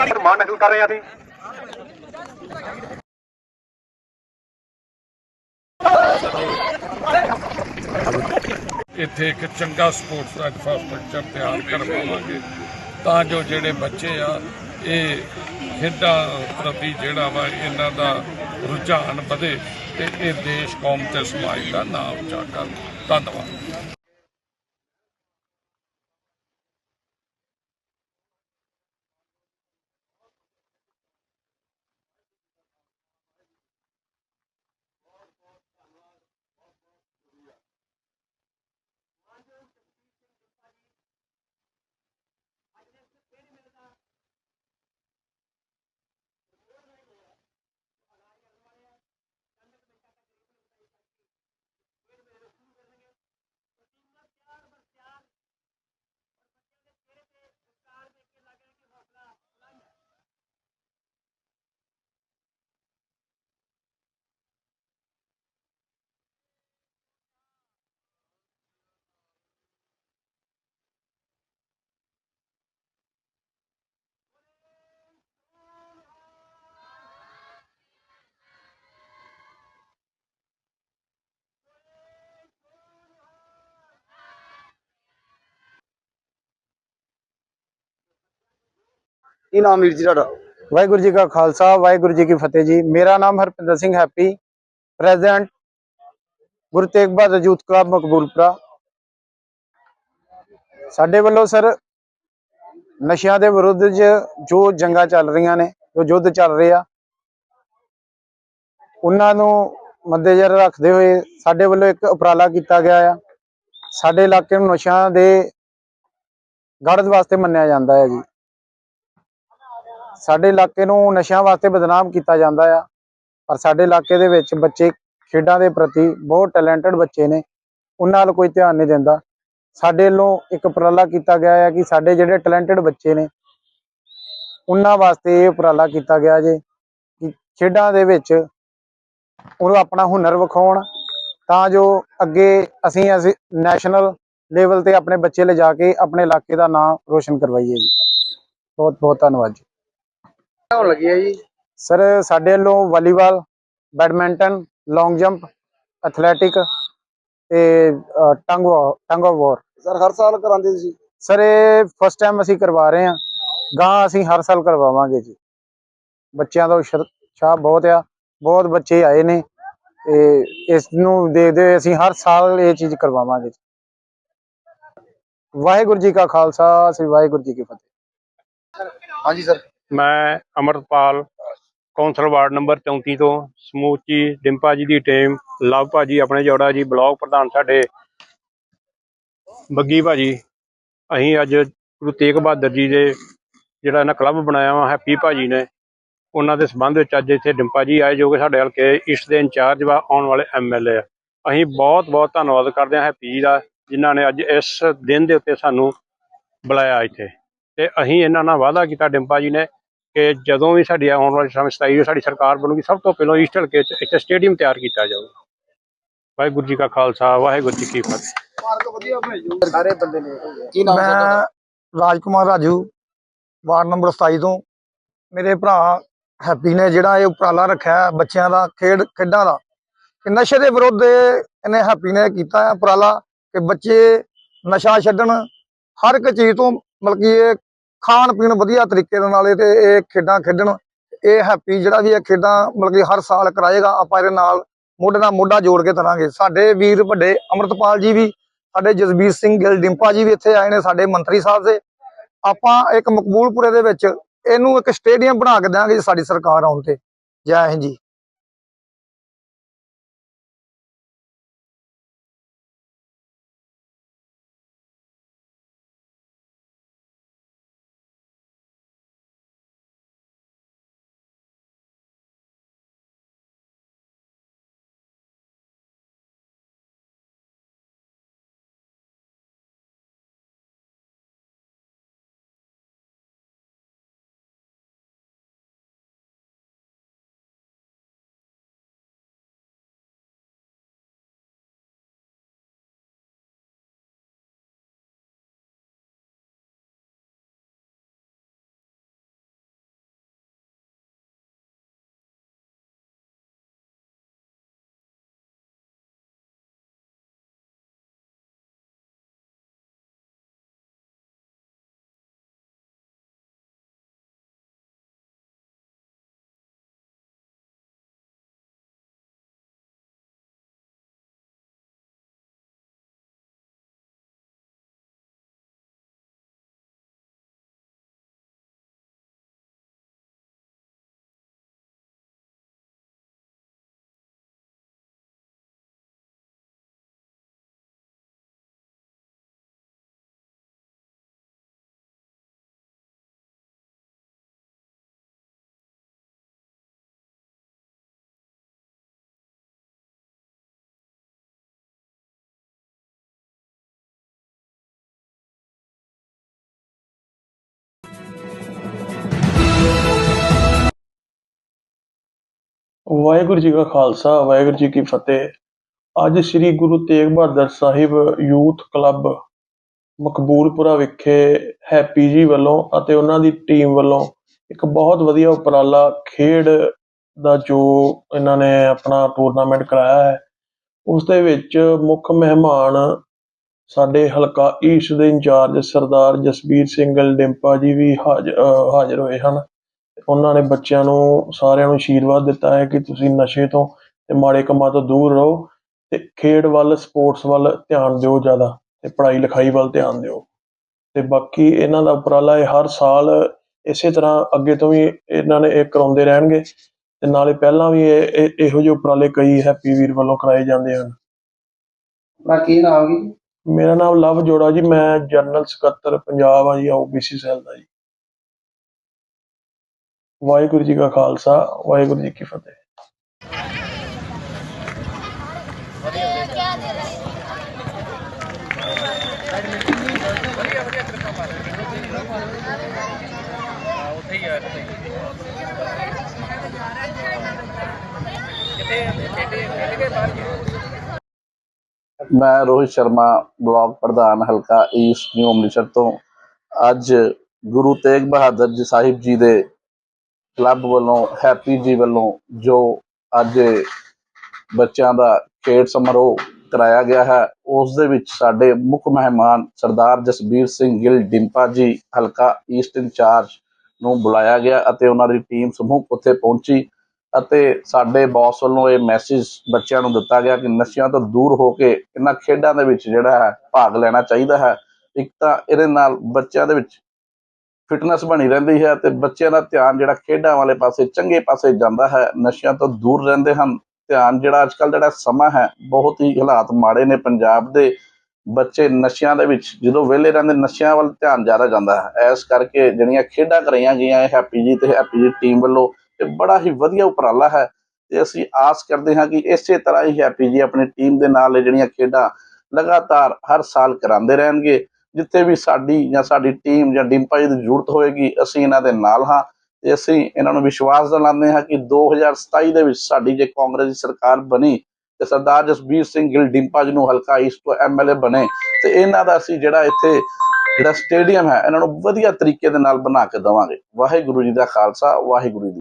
ਮਾਣ ਮਹਿਸੂਸ ਕਰ ਰਹੇ ਹਾਂ ਅਸੀਂ। ਇੱਥੇ ਇੱਕ ਚੰਗਾ ਸਪੋਰਟਸ ਦਾ ਇਨਫਰਾਸਟ੍ਰਕਚਰ ਤਿਆਰ ਕਰਵਾਵਾਂਗੇ ਤਾਂ ਜੋ ਜਿਹੜੇ ਬੱਚੇ ਆ, ਇਹ ਖੇਡਾਂ ਪ੍ਰਤੀ ਜਿਹੜਾ ਵਾ ਇਹਨਾਂ ਦਾ ਰੁਝਾਨ ਵਧੇ ਤੇ ਇਹ ਦੇਸ਼ ਕੌਮ ਤੇ ਸਮਾਜ ਦਾ ਨਾਮ ਉੱਚਾ ਕਰਨ ਧੰਨਵਾਦ। ਕੀ ਨਾਮ ਵੀਰ ਜੀ ਤੁਹਾਡਾ? ਵਾਹਿਗੁਰੂ ਜੀ ਕਾ ਖਾਲਸਾ, ਵਾਹਿਗੁਰੂ ਜੀ ਕੀ ਫਤਿਹ ਜੀ। ਮੇਰਾ ਨਾਮ Harpinder Singh Happy, president Guru Tegh Bahadur youth club Makboolpura. ਸਾਡੇ ਵੱਲੋਂ ਸਰ ਨਸ਼ਿਆਂ ਦੇ ਵਿਰੁੱਧ 'ਚ ਜੋ ਜੰਗਾਂ ਚੱਲ ਰਹੀਆਂ ਨੇ, ਜੋ ਯੁੱਧ ਚੱਲ ਰਹੇ ਆ, ਉਹਨਾਂ ਨੂੰ ਮੱਦੇਨਜ਼ਰ ਰੱਖਦੇ ਹੋਏ ਸਾਡੇ ਵੱਲੋਂ ਇੱਕ ਉਪਰਾਲਾ ਕੀਤਾ ਗਿਆ ਆ। ਸਾਡੇ ਇਲਾਕੇ ਨੂੰ ਨਸ਼ਿਆਂ ਦੇ ਗੜ੍ਹ ਵਾਸਤੇ ਮੰਨਿਆ ਜਾਂਦਾ ਹੈ ਜੀ। ਸਾਡੇ ਇਲਾਕੇ ਨੂੰ ਨਸ਼ਿਆਂ ਵਾਸਤੇ ਬਦਨਾਮ ਕੀਤਾ ਜਾਂਦਾ ਆ, ਪਰ ਸਾਡੇ ਇਲਾਕੇ ਦੇ ਵਿੱਚ ਬੱਚੇ ਖੇਡਾਂ ਦੇ ਪ੍ਰਤੀ ਬਹੁਤ ਟੈਲੈਂਟਡ ਬੱਚੇ ਨੇ, ਉਹਨਾਂ ਵੱਲ ਕੋਈ ਧਿਆਨ ਨਹੀਂ ਦਿੰਦਾ। ਸਾਡੇ ਵੱਲੋਂ ਇੱਕ ਉਪਰਾਲਾ ਕੀਤਾ ਗਿਆ ਹੈ ਕਿ ਸਾਡੇ ਜਿਹੜੇ ਟੈਲੈਂਟਡ ਬੱਚੇ ਨੇ, ਉਹਨਾਂ ਵਾਸਤੇ ਇਹ ਉਪਰਾਲਾ ਕੀਤਾ ਗਿਆ ਜੇ ਕਿ ਖੇਡਾਂ ਦੇ ਵਿੱਚ ਉਹ ਆਪਣਾ ਹੁਨਰ ਵਿਖਾਉਣ, ਤਾਂ ਜੋ ਅੱਗੇ ਅਸੀਂ ਅਸੀਂ ਨੈਸ਼ਨਲ ਲੈਵਲ ਤੇ ਆਪਣੇ ਬੱਚੇ ਲਿਜਾ ਕੇ ਆਪਣੇ ਇਲਾਕੇ ਦਾ ਨਾਮ ਰੋਸ਼ਨ ਕਰਵਾਈਏ ਜੀ। ਬਹੁਤ ਬਹੁਤ ਧੰਨਵਾਦ ਜੀ। ਹੋਣ ਲੱਗੀ ਹੈ ਜੀ? ਸਰ ਸਾਡੇ ਵੱਲੋਂ volleyball badminton long jump athletic ਤੇ ਟੰਗ ਟੰਗ ਆਫ ਵਾਰ ਸਰ ਹਰ ਸਾਲ ਕਰਾਉਂਦੇ ਤੁਸੀਂ? ਸਰ ਇਹ ਫਸਟ ਟਾਈਮ ਅਸੀਂ ਕਰਵਾ ਰਹੇ ਹਾਂ। ਗਾਂ ਅਸੀਂ ਹਰ ਸਾਲ ਕਰਵਾਵਾਂਗੇ ਜੀ। ਬੱਚਿਆਂ ਦਾ ਉਤਸ਼ਾਹ ਬਹੁਤ ਆ। ਬਹੁਤ ਬੱਚੇ ਆਏ ਨੇ। ਤੇ ਇਸ ਨੂੰ ਦੇਖਦੇ ਹੋਏ ਅਸੀਂ ਹਰ ਸਾਲ ਇਹ ਚੀਜ਼ ਕਰਵਾਵਾਂਗੇ ਜੀ। ਵਾਹਿਗੁਰੂ ਜੀ ਕਾ ਖਾਲਸਾ ਸ੍ਰੀ ਵਾਹਿਗੁਰੂ ਜੀ ਕੀ ਫਤਿਹ। ਹਾਂਜੀ ਸਰ। ਮੈਂ ਅਮਰਤਪਾਲ ਕੌਂਸਲ ਵਾਰਡ ਨੰਬਰ 34 ਤੋਂ ਸਮੂਚੀ ਡਿੰਪਾ ਜੀ ਦੀ ਟੀਮ, ਲਵ ਭਾਜੀ, ਆਪਣੇ ਜੋੜਾ ਜੀ, ਬਲਾਕ ਪ੍ਰਧਾਨ ਸਾਡੇ, ਬੱਗੀ ਭਾਜੀ। ਅਸੀਂ ਅੱਜ ਗੁਰੂ ਤੇਗ ਬਹਾਦਰ ਜੀ ਦੇ ਜਿਹੜਾ ਇਹਨਾਂ ਕਲੱਬ ਬਣਾਇਆ ਵਾ, ਹੈਪੀ ਭਾਜੀ ਨੇ, ਉਹਨਾਂ ਦੇ ਸਬੰਧ ਵਿੱਚ ਅੱਜ ਇੱਥੇ ਡਿੰਪਾ ਜੀ ਆਏ, ਜੋ ਕਿ ਸਾਡੇ ਹਲਕੇ ਈਸਟ ਦੇ ਇੰਚਾਰਜ ਵਾ, ਆਉਣ ਵਾਲੇ ਐਮਐਲਏ ਆ। ਅਸੀਂ ਬਹੁਤ ਬਹੁਤ ਧੰਨਵਾਦ ਕਰਦੇ ਹਾਂ ਹੈਪੀ ਜੀ ਦਾ, ਜਿਨ੍ਹਾਂ ਨੇ ਅੱਜ ਇਸ ਦਿਨ ਦੇ ਉੱਤੇ ਸਾਨੂੰ ਬੁਲਾਇਆ ਇੱਥੇ। ਤੇ ਅਸੀਂ ਇਹਨਾਂ ਨਾਲ ਵਾਅਦਾ ਕੀਤਾ, ਡਿੰਪਾ ਜੀ ਨੇ ਕਿ ਜਦੋਂ ਵੀ ਸਾਡੀ ਆਉਣ ਵਾਲੇ ਸਮੇਂ 27 ਜੋ ਸਾਡੀ ਸਰਕਾਰ ਬਣੂਗੀ ਸਭ ਤੋਂ ਪਹਿਲਾਂ ਈਸਟ ਹਲਕੇ 'ਚ ਇੱਥੇ ਸਟੇਡੀਅਮ ਤਿਆਰ ਕੀਤਾ ਜਾਊਗਾ। ਵਾਹਿਗੁਰੂ ਜੀ ਕਾ ਖਾਲਸਾ ਵਾਹਿਗੁਰੂ ਜੀ ਕੀ ਫਤਿਹ। ਸਾਰੇ ਬੰਦੇ ਨੇ ਕੀ ਨਾਮ ਸਰ ਮੈਂ ਤੁਹਾਡਾ ਰਾਜਕੁਮਾਰ ਰਾਜੂ ਵਾਰਡ ਨੰਬਰ 27 ਤੋਂ। ਮੇਰੇ ਭਰਾ ਹੈਪੀ ਨੇ ਜਿਹੜਾ ਇਹ ਉਪਰਾਲਾ ਰੱਖਿਆ ਹੈ ਬੱਚਿਆਂ ਦਾ ਖੇਡ ਖੇਡਾਂ ਦਾ ਕਿ ਨਸ਼ੇ ਦੇ ਵਿਰੁੱਧ ਇਹ ਇਹਨੇ ਹੈਪੀ ਨੇ ਕੀਤਾ ਹੈ ਉਪਰਾਲਾ ਕਿ ਬੱਚੇ ਨਸ਼ਾ ਛੱਡਣ ਹਰ ਇੱਕ ਚੀਜ਼ ਤੋਂ ਮਤਲਬ ਕਿ ਇਹ ਖਾਣ ਪੀਣ ਵਧੀਆ ਤਰੀਕੇ ਦੇ ਨਾਲ ਇਹ ਤੇ ਇਹ ਖੇਡਾਂ ਖੇਡਣ। ਇਹ ਹੈਪੀ ਜਿਹੜਾ ਵੀ ਇਹ ਖੇਡਾਂ ਮਤਲਬ ਕਿ ਹਰ ਸਾਲ ਕਰਾਏਗਾ, ਆਪਾਂ ਇਹਦੇ ਨਾਲ ਮੋਢੇ ਨਾਲ ਮੋਢਾ ਜੋੜ ਕੇ ਤਰਾਂਗੇ। ਸਾਡੇ ਵੀਰ ਵੱਡੇ ਅਮਰਤਪਾਲ ਜੀ ਵੀ, ਸਾਡੇ ਜਸਬੀਰ ਸਿੰਘ ਗਿੱਲ ਡਿੰਪਾ ਜੀ ਵੀ ਇੱਥੇ ਆਏ ਨੇ, ਸਾਡੇ ਮੰਤਰੀ ਸਾਹਿਬ ਦੇ। ਆਪਾਂ ਇੱਕ ਮਕਬੂਲਪੁਰੇ ਦੇ ਵਿੱਚ ਇਹਨੂੰ ਇੱਕ ਸਟੇਡੀਅਮ ਬਣਾ ਕੇ ਦਿਆਂਗੇ ਜੇ ਸਾਡੀ ਸਰਕਾਰ ਆਉਣ ਤੇ। ਜੈ ਹਿੰਦ ਜੀ। ਵਾਹਿਗੁਰੂ ਜੀ ਕਾ ਖਾਲਸਾ, ਵਾਹਿਗੁਰੂ ਜੀ ਕੀ ਫਤਿਹ। ਅੱਜ ਸ੍ਰੀ ਗੁਰੂ ਤੇਗ ਬਹਾਦਰ ਸਾਹਿਬ ਯੂਥ ਕਲੱਬ ਮਕਬੂਲਪੁਰਾ ਵਿਖੇ ਹੈਪੀ ਜੀ ਵੱਲੋਂ ਅਤੇ ਉਹਨਾਂ ਦੀ ਟੀਮ ਵੱਲੋਂ ਇੱਕ ਬਹੁਤ ਵਧੀਆ ਉਪਰਾਲਾ ਖੇਡ ਦਾ ਜੋ ਇਹਨਾਂ ਨੇ ਆਪਣਾ ਟੂਰਨਾਮੈਂਟ ਕਰਾਇਆ ਹੈ, ਉਸ ਦੇ ਵਿੱਚ ਮੁੱਖ ਮਹਿਮਾਨ ਸਾਡੇ ਹਲਕਾ ਈਸਟ ਦੇ ਇੰਚਾਰਜ ਸਰਦਾਰ ਜਸਬੀਰ ਸਿੰਘ ਗਿੱਲ ਡਿੰਪਾ ਜੀ ਵੀ ਹਾਜ਼ਰ ਹਾਜ਼ਰ ਹੋਏ ਹਨ। ਉਹਨਾਂ ਨੇ ਬੱਚਿਆਂ ਨੂੰ ਸਾਰਿਆਂ ਨੂੰ ਆਸ਼ੀਰਵਾਦ ਦਿੱਤਾ ਹੈ ਕਿ ਤੁਸੀਂ ਨਸ਼ੇ ਤੋਂ ਤੇ ਮਾੜੇ ਕੰਮਾਂ ਤੋਂ ਦੂਰ ਰਹੋ ਤੇ ਖੇਡ ਵੱਲ ਸਪੋਰਟਸ ਵੱਲ ਧਿਆਨ ਦਿਓ ਜ਼ਿਆਦਾ ਤੇ ਪੜ੍ਹਾਈ ਲਿਖਾਈ ਵੱਲ ਧਿਆਨ ਦਿਓ। ਤੇ ਬਾਕੀ ਇਹਨਾਂ ਦਾ ਉਪਰਾਲਾ ਇਹ ਹਰ ਸਾਲ ਇਸੇ ਤਰ੍ਹਾਂ ਅੱਗੇ ਤੋਂ ਵੀ ਇਹਨਾਂ ਨੇ ਇਹ ਕਰਾਉਂਦੇ ਰਹਿਣਗੇ ਤੇ ਨਾਲੇ ਪਹਿਲਾਂ ਵੀ ਇਹ ਇਹ- ਜਿਹੇ ਉਪਰਾਲੇ ਕਈ ਹੈਪੀ ਵੀਰ ਵੱਲੋਂ ਕਰਾਏ ਜਾਂਦੇ ਹਨ। ਮੈਂ ਕੀ ਨਾਮ ਜੀ? ਮੇਰਾ ਨਾਮ ਲਵ ਜੋੜਾ ਜੀ ਮੈਂ ਜਨਰਲ ਸਕੱਤਰ ਪੰਜਾਬ ਆ ਜੀ ਓਬੀਸੀ ਸੈੱਲ ਦਾ ਜੀ। ਵਾਹਿਗੁਰੂ ਜੀ ਕਾ ਖਾਲਸਾ, ਵਾਹਿਗੁਰੂ ਜੀ ਕੀ ਫਤਿਹ। ਮੈਂ ਰੋਹਿਤ ਸ਼ਰਮਾ, ਬਲਾਕ ਪ੍ਰਧਾਨ, ਹਲਕਾ ਈਸਟ ਨਿਊ ਅੰਮ੍ਰਿਤਸਰ ਤੋਂ। ਅੱਜ ਗੁਰੂ ਤੇਗ ਬਹਾਦਰ ਜੀ ਸਾਹਿਬ ਜੀ ਦੇ ਕਲੱਬ ਵੱਲੋਂ ਹੈਪੀ ਜੀ ਵੱਲੋਂ ਜੋ ਅੱਜ ਬੱਚਿਆਂ ਦਾ ਖੇਡ ਸਮਾਰੋਹ ਕਰਾਇਆ ਗਿਆ ਹੈ, ਉਸ ਦੇ ਵਿੱਚ ਸਾਡੇ ਮੁੱਖ ਮਹਿਮਾਨ ਸਰਦਾਰ ਜਸਬੀਰ ਸਿੰਘ ਗਿੱਲ, ਡਿੰਪਾ ਜੀ, ਹਲਕਾ ਈਸਟ ਇੰਚਾਰਜ ਨੂੰ ਬੁਲਾਇਆ ਗਿਆ ਅਤੇ ਉਹਨਾਂ ਦੀ ਟੀਮ ਸਮੂਹ ਉੱਥੇ ਪਹੁੰਚੀ ਅਤੇ ਸਾਡੇ ਬੌਸ ਵੱਲੋਂ ਇਹ ਮੈਸੇਜ ਬੱਚਿਆਂ ਨੂੰ ਦਿੱਤਾ ਗਿਆ ਕਿ ਨਸ਼ਿਆਂ ਤੋਂ ਦੂਰ ਹੋ ਕੇ ਇਹਨਾਂ ਖੇਡਾਂ ਦੇ ਵਿੱਚ ਜਿਹੜਾ ਹੈ ਭਾਗ ਲੈਣਾ ਚਾਹੀਦਾ ਹੈ। ਇੱਕ ਤਾਂ ਇਹਦੇ ਨਾਲ ਬੱਚਿਆਂ ਦੇ ਵਿੱਚ ਫਿਟਨੈਸ ਬਣੀ ਰਹਿੰਦੀ ਹੈ ਤੇ ਬੱਚਿਆਂ ਦਾ ਧਿਆਨ ਜਿਹੜਾ ਖੇਡਾਂ ਵਾਲੇ ਪਾਸੇ, ਚੰਗੇ ਪਾਸੇ ਜਾਂਦਾ ਹੈ, ਨਸ਼ਿਆਂ ਤੋਂ ਦੂਰ ਰਹਿੰਦੇ ਹਨ। ਧਿਆਨ ਜਿਹੜਾ ਅੱਜ ਕੱਲ੍ਹ ਜਿਹੜਾ ਸਮਾਂ ਹੈ, ਬਹੁਤ ਹੀ ਹਾਲਾਤ ਮਾੜੇ ਨੇ ਪੰਜਾਬ ਦੇ ਬੱਚੇ ਨਸ਼ਿਆਂ ਦੇ ਵਿੱਚ। ਜਦੋਂ ਵਿਹਲੇ ਰਹਿੰਦੇ, ਨਸ਼ਿਆਂ ਵੱਲ ਧਿਆਨ ਜ਼ਿਆਦਾ ਜਾਂਦਾ ਹੈ। ਇਸ ਕਰਕੇ ਜਿਹੜੀਆਂ ਖੇਡਾਂ ਕਰਾਈਆਂ ਗਈਆਂ, ਇਹ ਹੈਪੀ ਜੀ ਤੇ ਹੈਪੀ ਜੀ ਟੀਮ ਵੱਲੋਂ, ਇਹ ਬੜਾ ਹੀ ਵਧੀਆ ਉਪਰਾਲਾ ਹੈ। ਤੇ ਅਸੀਂ ਆਸ ਕਰਦੇ ਹਾਂ ਕਿ ਇਸੇ ਤਰ੍ਹਾਂ ਹੀ ਹੈਪੀ ਜੀ ਆਪਣੀ ਟੀਮ ਦੇ ਨਾਲ ਜਿਹੜੀਆਂ ਖੇਡਾਂ ਲਗਾਤਾਰ ਹਰ ਸਾਲ ਕਰਾਉਂਦੇ ਰਹਿਣਗੇ। ਜਿੱਥੇ ਵੀ ਸਾਡੀ ਜਾਂ ਸਾਡੀ ਟੀਮ ਜਾਂ ਡਿੰਪਾ ਜੀ ਦੀ ਜ਼ਰੂਰਤ ਹੋਏਗੀ, ਅਸੀਂ ਇਹਨਾਂ ਦੇ ਨਾਲ ਹਾਂ ਤੇ ਅਸੀਂ ਇਹਨਾਂ ਨੂੰ ਵਿਸ਼ਵਾਸ ਦਿਲਾਉਂਦੇ ਹਾਂ ਕਿ 2027 ਦੇ ਵਿੱਚ ਸਾਡੀ ਜੇ ਕਾਂਗਰਸ ਦੀ ਸਰਕਾਰ ਬਣੀ ਤੇ ਸਰਦਾਰ ਜਸਬੀਰ ਸਿੰਘ ਗਿੱਲ ਡਿੰਪਾ ਜੀ ਨੂੰ ਹਲਕਾ ਈਸਟ ਤੋਂ ਐਮਐਲਏ ਬਣੇ ਤੇ ਇਹਨਾਂ ਦਾ ਅਸੀਂ ਜਿਹੜਾ ਇੱਥੇ ਜਿਹੜਾ ਸਟੇਡੀਅਮ ਹੈ, ਇਹਨਾਂ ਨੂੰ ਵਧੀਆ ਤਰੀਕੇ ਦੇ ਨਾਲ ਬਣਾ ਕੇ ਦੇਵਾਂਗੇ। ਵਾਹਿਗੁਰੂ ਜੀ ਦਾ ਖਾਲਸਾ, ਵਾਹਿਗੁਰੂ ਜੀ